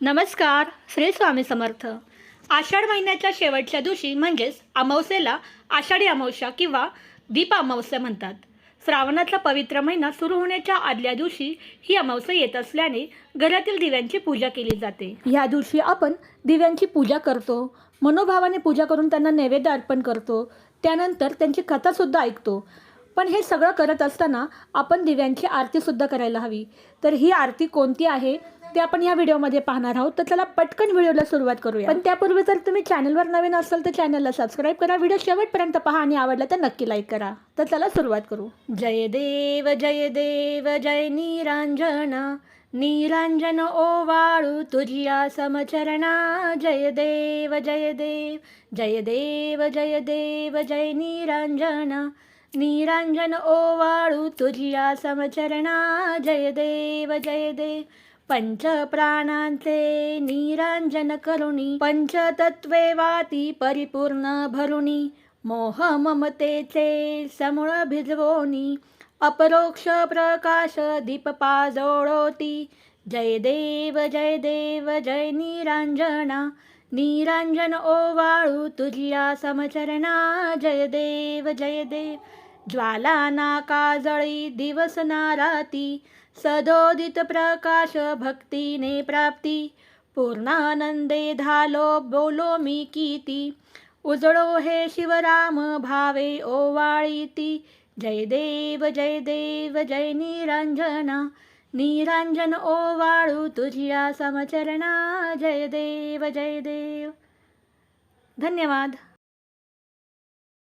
नमस्कार श्री स्वामी समर्थ. आषाढ महिन्याच्या शेवटच्या दिवशी म्हणजेच अमावस्येला आषाढी अमावस्या किंवा दीप अमावस्या म्हणतात. श्रावणातला पवित्र महिना सुरू होण्याच्या आदल्या दिवशी ही अमावस्या येत असल्याने घरातील दिव्यांची पूजा केली जाते. ह्या दिवशी आपण दिव्यांची पूजा करतो मनोभावाने पूजा करून त्यांना नैवेद्य अर्पण करतो त्यानंतर त्यांची कथासुद्धा ऐकतो. पण हे सगळं करत असताना आपण दिव्यांची आरतीसुद्धा करायला हवी. तर ही आरती कोणती आहे? ते आपण या व्हिडिओमध्ये पाहणार आहोत. तर चला पटकन व्हिडिओला सुरुवात करूया. पण त्यापूर्वी जर तुम्ही चॅनलवर नवीन असाल तर चॅनलला सबस्क्राईब करा. व्हिडिओ शेवटपर्यंत पहा आणि आवडला तर नक्की लाईक करा. तर चला सुरुवात करू. जय देव जय देव जय निरांजना. निरांजन ओवाळू तुझिया समचरणा जय देव जय देव जय देव जय देव जय निरांजना. निरांजन ओवाळू तुझिया समचरणा जय देव जय देव. पंच प्राणांचे निरांजन करुणी पंचतत्वे वाती परिपूर्ण भरुणी मोह ममतेचे समूळ भिजवोनी अपरोक्ष प्रकाश दीप पाजोळोती. जय देव जय देव जय निरांजना निरांजन ओवाळू तुझ्या समचरणा. जय देव जय देव. ज्वाला ना काजळी दिवस नाराती सदोदित प्रकाश भक्तीने प्राप्ती पूर्णानंदे धालो बोलो मी कीती उजळो हे शिवराम भावे ओवाळीती जय देव जय देव जय निरांजना निरांजन ओवाळू तुझिया समचरणा जय देव जय देव. धन्यवाद.